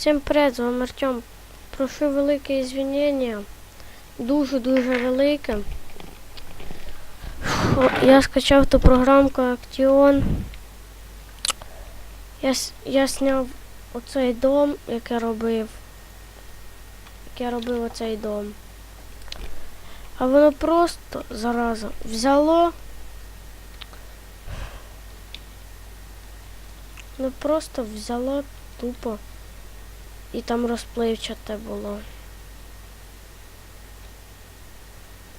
Всім привіт, з вами Артем. Прошу велике извинення. Дуже-дуже велике. Я скачав ту програмку Action. Я, я сняв оцей дом, як я робив. Як я робив оцей дом. А воно просто зараза взяло. Ну просто взяло тупо. І там розпливчате було.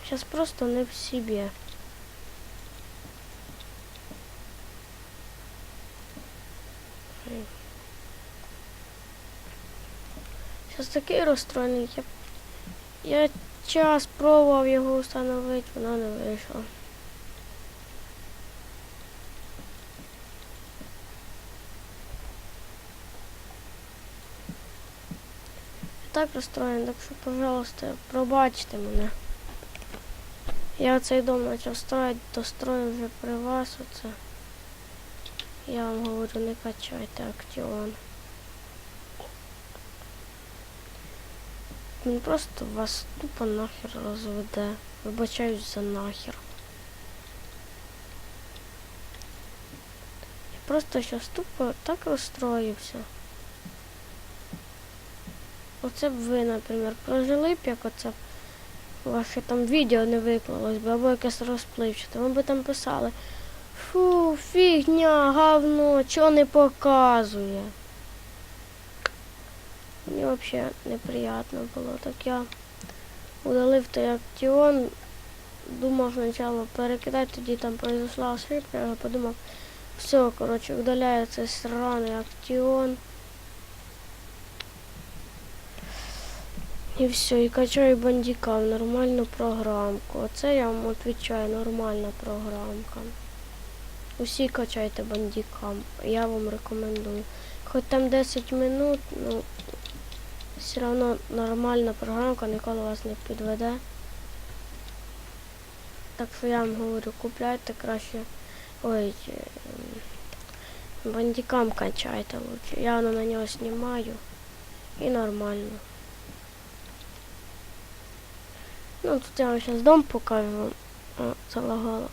Зараз просто не в собі. Зараз такий розстроєний. Я, я час пробував його встановити, воно не вийшло. Так розстроєний, так що, пожалуйста, пробачте мене. Я цей дом почав строїти, дострою вже при вас оце. Я вам говорю, не качайте актіон. Він просто вас тупо нахер розведе. Вибачаюсь за нахер. Я просто щас тупо так розстроївся. Оце б ви, наприклад, прожили б, як оце ваше там відео не виклалось би, або якесь розпливчате. Ви б там писали Фу, фігня, говно, чого не показує. Мені взагалі неприємно було. Так я удалив той актіон, думав спочатку перекидати, тоді там произошла ошибка, я подумав, все, коротше, удаляю цей сраний актіон. І все, і качаю бандікам, нормальну програмку. Оце я вам відповідаю, нормальна програмка. Усі качайте бандікам, я вам рекомендую. Хоч там 10 минут, ну все одно нормальна програмка, ніколи вас не підведе. Так що я вам говорю, купляйте краще. Ой, бандікам качайте лучше. Я на нього знімаю. І нормально. Ну, тут я вам сейчас дом покажу. О, залагало.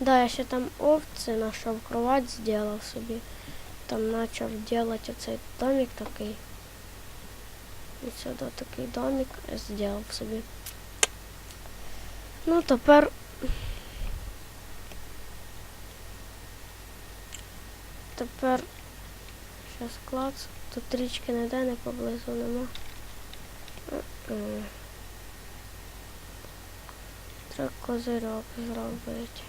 Да, я ще там овці нашов, кровать сделал собі. Там начав делать оцей домик такий. І сюди такий домик сделав собі. Ну, тепер. Тепер. Щас клац. Тут річки ніде не поблизу нема. Треба козирьок зробити.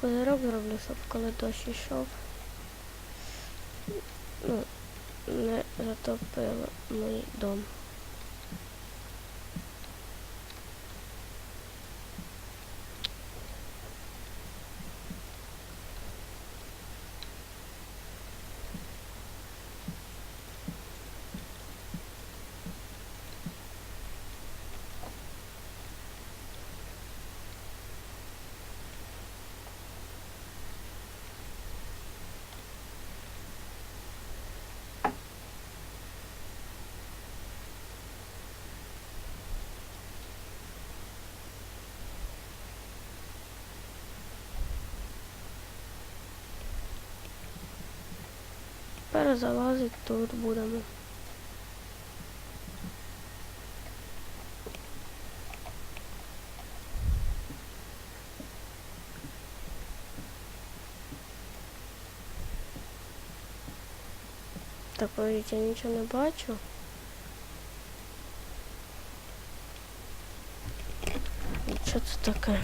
Козирьок зроблю, щоб коли дощ йшов. Ну, не затопило мій дом. Перезалазить тут будемо. Так, подивіться, я нічого не бачу. Що це таке?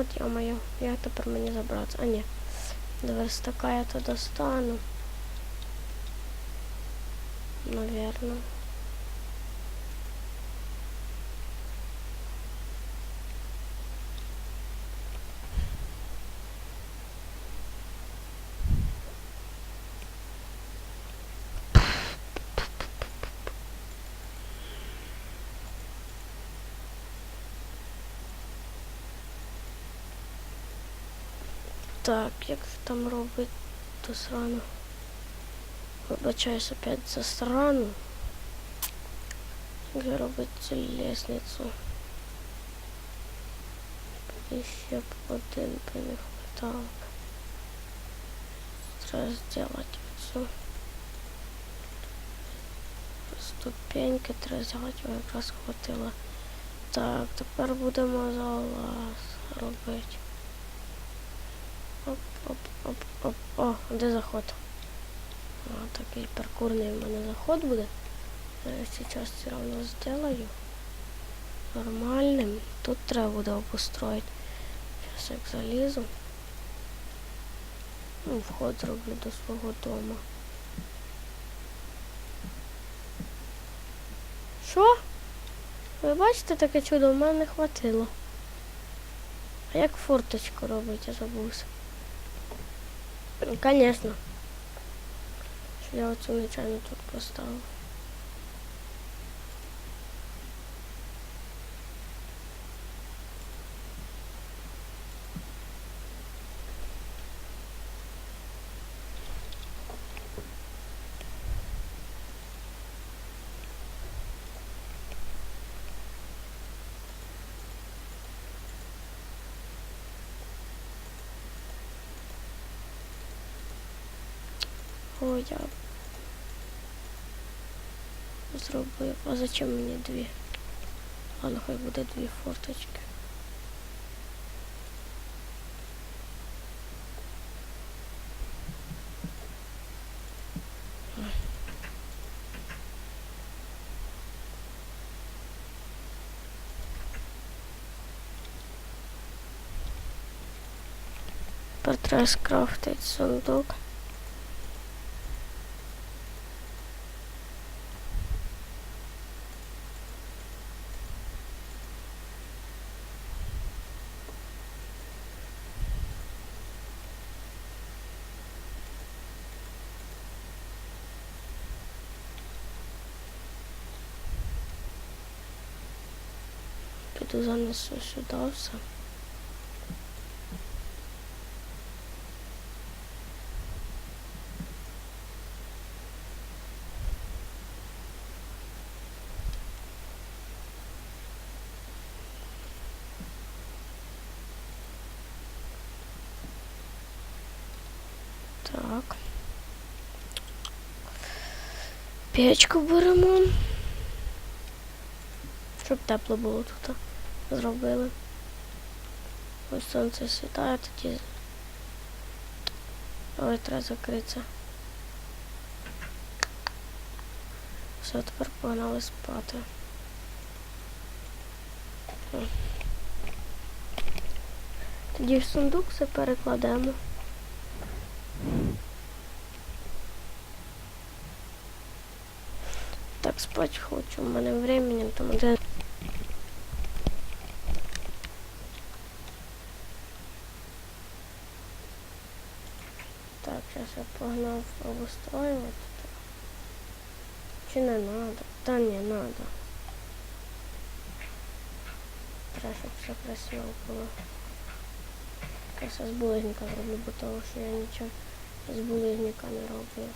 От я моя. Як тепер мені забрати? А ні. До верстака я то достану. Наверно. Так, як там робить ту срану. Вибачаюсь опять за срану. Як робить цю лестницю. І ще б один би не хватало. Треба зробити оцю ступеньки треба зробити, якраз хватило. Так, тепер будемо залаз робити. Оп. О, де заход? А, такий паркурний в мене заход буде. Я сейчас все равно сделаю. Нормальним. Тут треба буде обустроїти. Зараз як залізу. Ну, вход зроблю до свого дому. Що? Ви бачите таке чудо? В мене не хватило. А як форточку робить, я забувся. Конечно. Я оцю нечайно тут поставив. О, я зробив. А зачем мені дві? Ладно, хай буде дві форточки. Тепер треба скрафтити сундук. Піду занесу сюди все. Так. Печку беремо. Щоб тепло було тут. Зробили. Ось сонце світає, тоді. Ой, треба закритися. Все, тепер погнали спати. Тоді в сундук все перекладемо. Так спать хочу, у мене времени там один. Так, сейчас я погнал обустроивать. Чи не надо? Та не надо. Треба, щоб все красиво було. Я з булыжника зроблю, бо того, що я нічого з булыжника не роблю.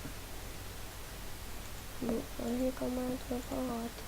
Булыжника має дуже багато.